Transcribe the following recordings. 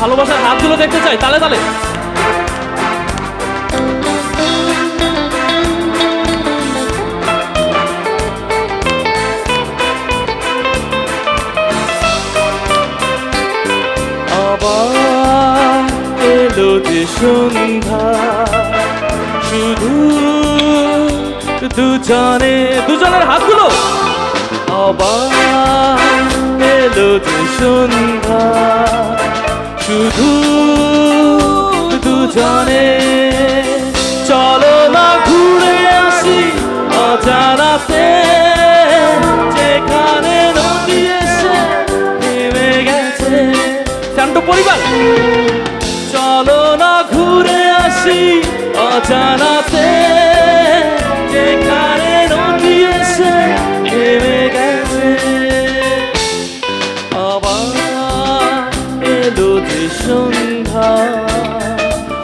ভালোবাসার হাতগুলো দেখতে চাই, তালে তালে। আবার এলো যে সন্ধ্যা, শুধু দুজনে দুজনের হাতগুলো। আবার এলো যে সন্ধ্যা শুধু দুজনে। চলো না ঘুরে আসি অজানাতে। যেখানে নদী এসে নেমে গেছে। শান্ত পরিবার। চলো না ঘুরে আসি অজানাতে। যেখানে সন্ধ্যা।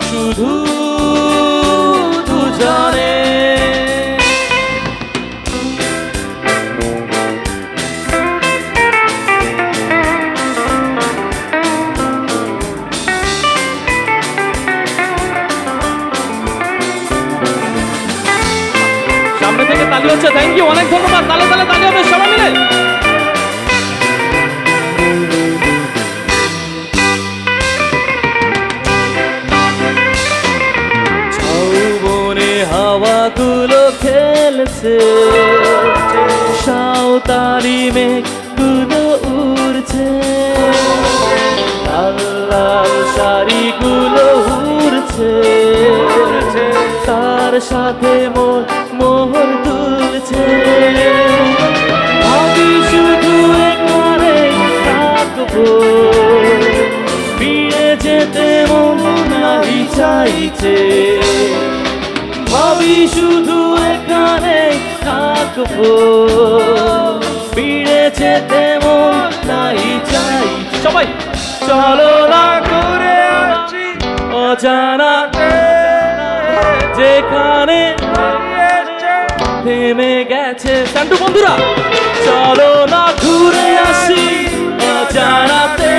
শুধু দুজনে। সামনে থেকে তালি হচ্ছে। থ্যাংক ইউ অনেক ধন্যবাদ। তালে তালে তালি হবে সবাই মিলে। খেলছে সাঁওতালি মেঘগুলো উড়ছে। লাল লাল শাড়িগুলো উড়ছে। তার সাথে মোর মোহর তুলছে। আমি শুধু থাকব চাইছে। ভাবি শুধু এখানে থাকব। ফিরে যেতে মন নাহি চাইছে সবাই চলো না করে আসি অজানাতে। যেখানে থেমে গেছে। সান্টু বন্ধুরা চলো না ঘুরে আসি অজানাতে।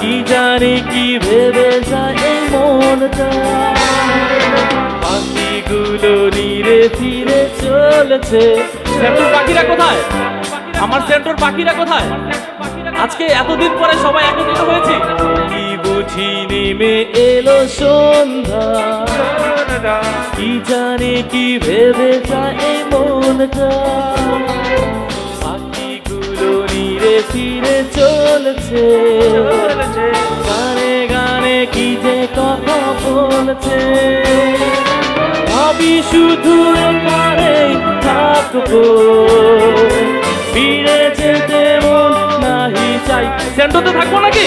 কি জানি কি ভেবে যায় এই মনটা। পাখিগুলো নিরে ফিরে চলেছে। সেন্টুর পাখিরা কোথায়? আমার সেন্টুর পাখিরা কোথায়? আজকে এতদিন পরে সবাই একত্রিত হয়েছি। কি বুঝি নেমে এলো সন্ধ্যা। কি জানি কি ভেবে যায় এই মনটা। নিরে ফিরে চলছে। গানে গানে কি যে কথা বলছে। ভাবি শুধু এখানে থাকব। ফিরে যেতে মন নাহি চাই। সেন্টোতে থাকব নাকি?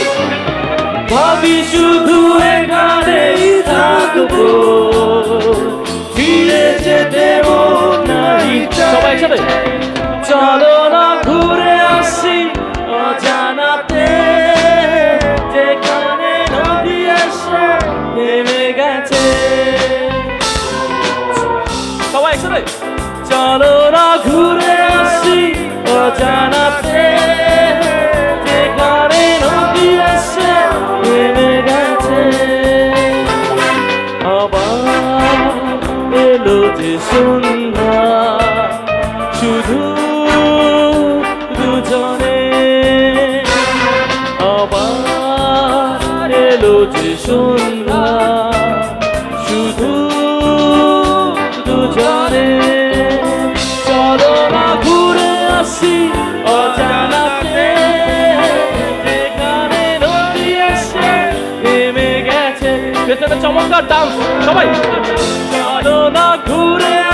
ভাবি শুধু এখানেই থাকব। ফিরে যেতে মন নাই সবাই একসাথে? চলো ডান্স সবাই। চলো না ঘুরে